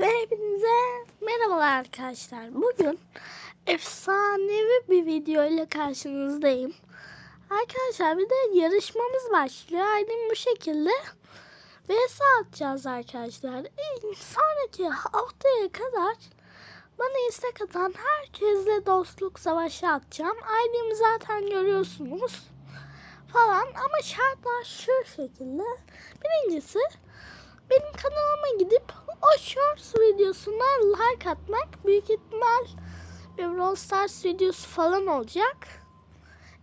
Ve hepinize merhabalar arkadaşlar. Bugün efsanevi bir video ile karşınızdayım. Arkadaşlar bir de yarışmamız başlıyor. Aynen bu şekilde. VS atacağız arkadaşlar. En sonraki haftaya kadar bana istek atan herkesle dostluk savaşı atacağım. ID'mi zaten görüyorsunuz falan ama şartlar şu şekilde. Birincisi benim kanalıma gidip o shorts videosuna like atmak büyük ihtimal bir Brawl Stars videosu falan olacak.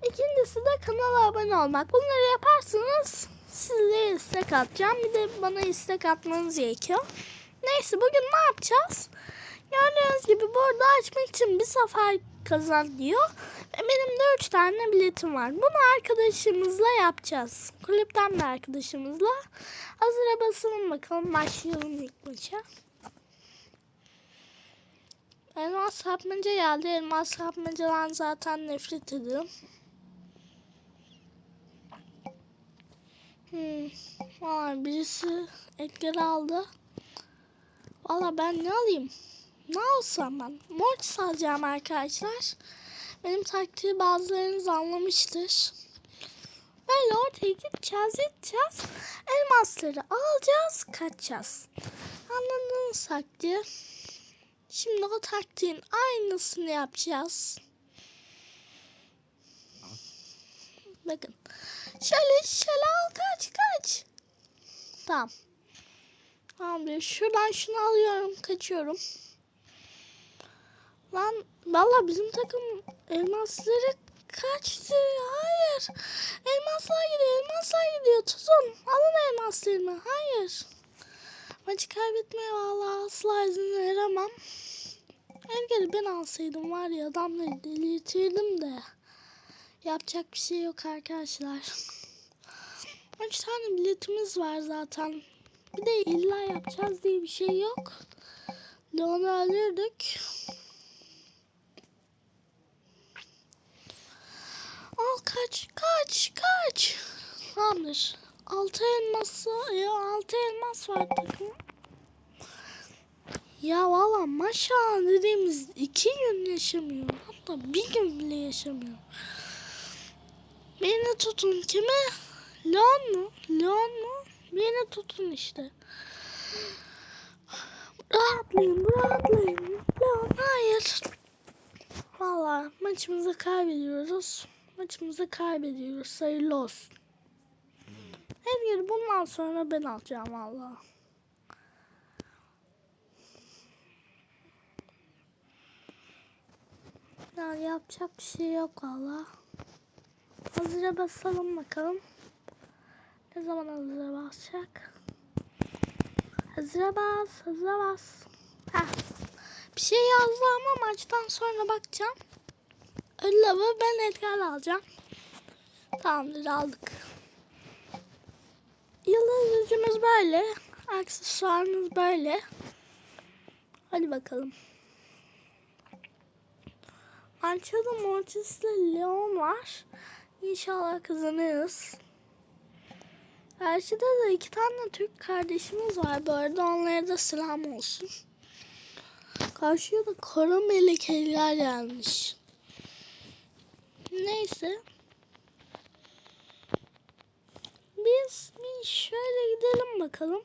İkincisi de kanala abone olmak. Bunları yaparsanız size istek atacağım. Bir de bana istek atmanız gerekiyor. Neyse bugün ne yapacağız? Gördüğünüz gibi burada açmak için bir sefer kazan diyor. Benim de 3 tane biletim var. Bunu arkadaşımızla yapacağız. Kulüpten de arkadaşımızla. Hazıra basalım bakalım. Başlayalım ilk maça. Elmas sapmaca geldi. Elmas sapmacadan zaten nefret ediyorum. Hmm. Valla birisi Edgar aldı. Valla ben ne alayım? Ne alsam ben? Mortis alacağım arkadaşlar. Benim taktiği bazılarınız anlamıştır. Böyle ortaya gideceğiz, gideceğiz. Elmasları alacağız, kaçacağız. Anladınız taktiği. Şimdi o taktiğin aynısını yapacağız. Bakın. Şöyle şöyle al kaç kaç. Tamam. Tamam şuradan şunu alıyorum kaçıyorum. Lan valla bizim takım elmasları kaçtı. Hayır. Elmaslar gidiyor. Elmaslar gidiyor. Tutun. Alın elmaslarımı. Hayır. Maçı kaybetmeye valla asla izin veremem. Edgar'ı ben alsaydım var ya adamları delirtirdim de. Yapacak bir şey yok arkadaşlar. Üç tane biletimiz var zaten. Bir de illa yapacağız diye bir şey yok. Leon'u öldürdük. Al kaç kaç kaç. Tamamdır. Altı elması ya altı elmas var takım. Ya valla maşallah dediğimiz iki gün yaşamıyor. Hatta bir gün bile yaşamıyor. Beni tutun kime? Leon mu? Leon mu? Beni tutun işte. Rahatlayın, rahatlayın. Leon hayır. Valla maçımızı kaybediyoruz. Maçımızı kaybediyoruz. Hayırlı olsun. Edgar'ı bundan sonra ben alacağım valla. Yani yapacak bir şey yok valla. Hazıra basalım bakalım. Ne zaman hazıra basacak? Hazıra bas, hazıra bas. Heh. Bir şey yazdı ama maçtan sonra bakacağım. Ödülü ben Edgar alacağım. Tamamdır aldık. Yıldız gücümüz böyle. Aksesuarımız böyle. Hadi bakalım. Arçada Mortis Leon var. İnşallah kazanırız. Karşıda da iki tane Türk kardeşimiz var. Bu arada onlara da selam olsun. Karşıya da kara melekeler gelmiş. Neyse. Biz bir şöyle gidelim bakalım.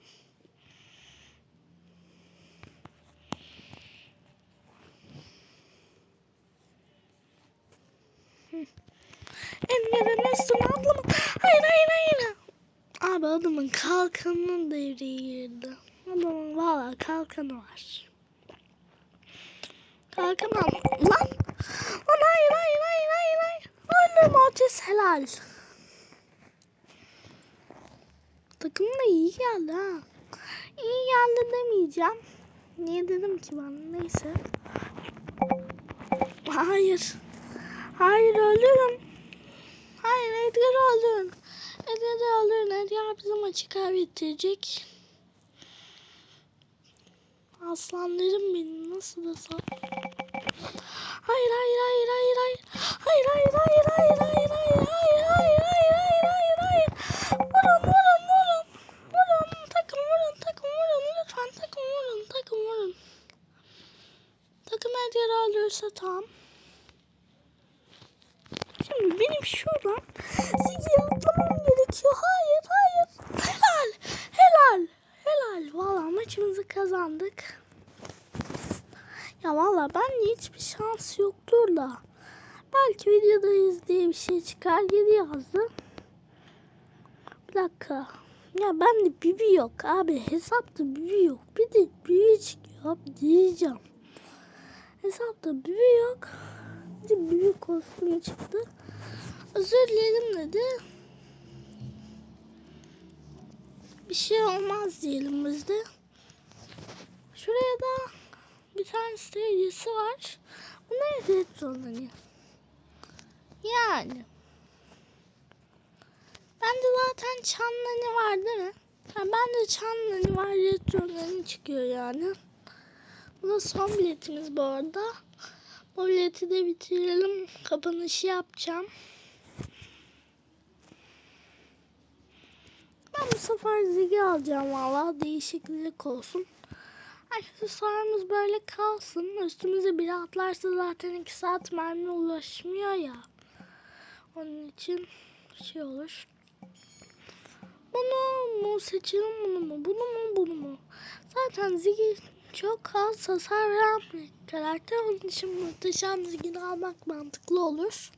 Enver'in üstüne atlama. Hayır hayır hayır. Abi adamın kalkanının devreye girdi. Adamın valla kalkanı var. Kalkan al. Lan hayır hayır hayır hayır hayır. Otis helal. Takım da iyi geldi ha. İyi geldi demeyeceğim. Niye dedim ki ben neyse. Hayır. Hayır ölürüm. Hayır Edgar'ı öldürün. Edgar'ı öldürün. Edgar bizi maçı kaybettirecek. Aslanlarım benim nasıl da sağ. Hayır hayır hayır hayır hayır. Hayır hayır hayır hayır hayır hayır hayır hayır hayır hayır hayır hayır. Vurun vurun vurun. Vurun takım vurun takım vurun lütfen takım vurun takım vurun her yer alıyorsa tamam. Şimdi benim şuradan Zigi'ye atlamam gerekiyor. Hayır hayır. Helal. Helal. Helal. Valla maçımızı kazandık. Ya valla ben hiçbir şans yoktur da. Belki videodayız diye bir şey çıkar. Geri yazdı. Bir dakika. Ya bende bibi yok abi. Hesapta bibi yok. Bir de bibi çıkıyor diyeceğim. Hesapta bibi yok. Bir de bibi kostümü çıktı. Özür dilerim dedi. Bir şey olmaz diyelim biz de. Şuraya da bir tane site hediyesi var. Bunları hediye zorlanıyor. Yani. Bende zaten çanlani var değil mi? Ha, bende çanlani var. Retrolarını çıkıyor yani. Bu da son biletimiz bu arada. Bu bileti de bitirelim. Kapanışı yapacağım. Ben bu sefer zigi alacağım valla. Değişiklik olsun. Aksesuarımız böyle kalsın. Üstümüze biri atlarsa zaten iki saat mermi ulaşmıyor ya. Onun için şey olur. Bunu mu seçelim bunu mu? Bunu mu bunu mu? Zaten Ziggy çok az hasar veren bir karakter. Onun için muhteşem Ziggy'ni almak mantıklı olur.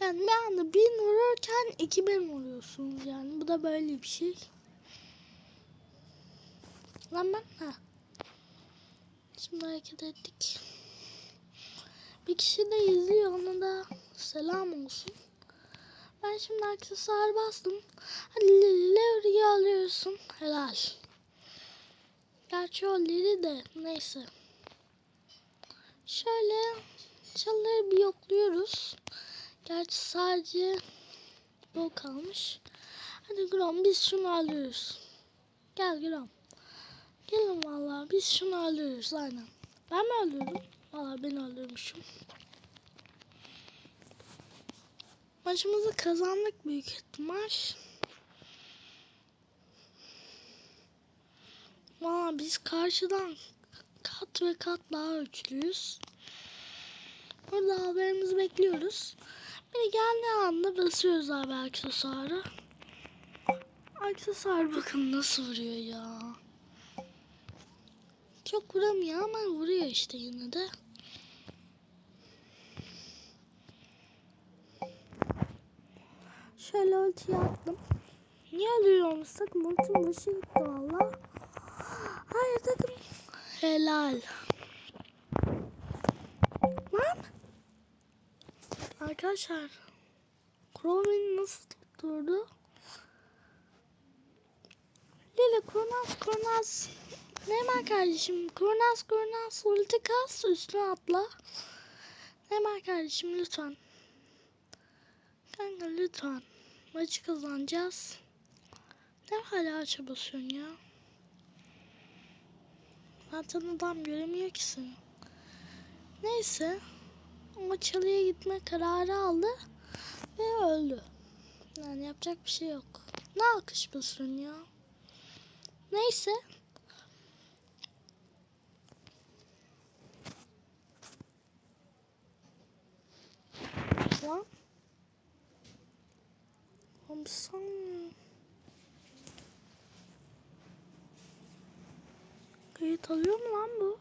Yani bir anda bin vururken iki bin vuruyorsunuz yani. Bu da böyle bir şey. Lan ben ha. Şimdi hareket ettik. Bir kişi de izliyor ona da selam olsun. Ben şimdi aksesuar bastım. Hadi Levri'yi alıyorsun. Helal. Gerçi o Lili de neyse. Şöyle çalıları bir yokluyoruz. Gerçi sadece bu kalmış. Hadi Grom biz şunu alıyoruz. Gel Grom. Gelin vallahi biz şunu alıyoruz aynen. Ben mi alıyorum? Valla ben alıyormuşum. Maçımızı kazandık büyük ihtimal. Valla biz karşıdan kat ve kat daha güçlüyüz. Burada haberimizi bekliyoruz. Biri geldiği anda basıyoruz abi aksesuarı. Aksesuar bakın nasıl vuruyor ya. Çok vuramıyor ama vuruyor işte yine de. Şöyle ultiyi attım. Niye ölüyor olmuşsak? Multum başı gitti valla. Hayır dedim. Helal. Lan. Arkadaşlar. Chrome'in nasıl tutturdu? Lili Kronas Kronas. Neymar kardeşim. Kronas Kronas. Ulti kas üstüne atla. Neymar kardeşim lütfen. Kanka lütfen. Maçı kazanacağız. Ne hala aça basıyorsun ya? Zaten adam göremiyor ki seni. Neyse. O çalıya gitme kararı aldı. Ve öldü. Yani yapacak bir şey yok. Ne alkış basıyorsun ya? Neyse. Lan. Hamsan. Kayıt alıyor mu lan bu?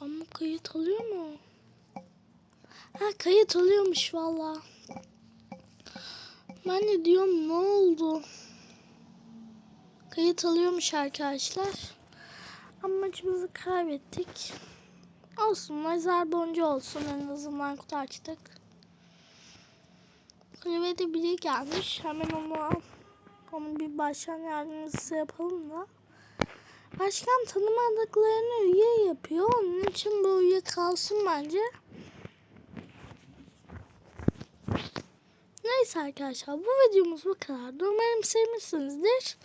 Ama kayıt alıyor mu? Ha kayıt alıyormuş valla. Ben de diyorum ne oldu? Kayıt alıyormuş arkadaşlar. Ama maçımızı kaybettik. Olsun nazar boncu olsun en azından kutu açtık. Kulübede biri gelmiş. Hemen onu onu bir başkan yardımcısı yapalım da. Başkan tanımadıklarını üye yapıyor. Onun için bu üye kalsın bence. Neyse arkadaşlar bu videomuz bu kadar. Umarım sevmişsinizdir.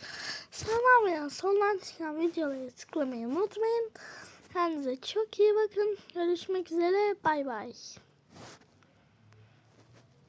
Sağdan veya soldan çıkan videoları tıklamayı unutmayın. Kendinize çok iyi bakın. Görüşmek üzere. Bay bay.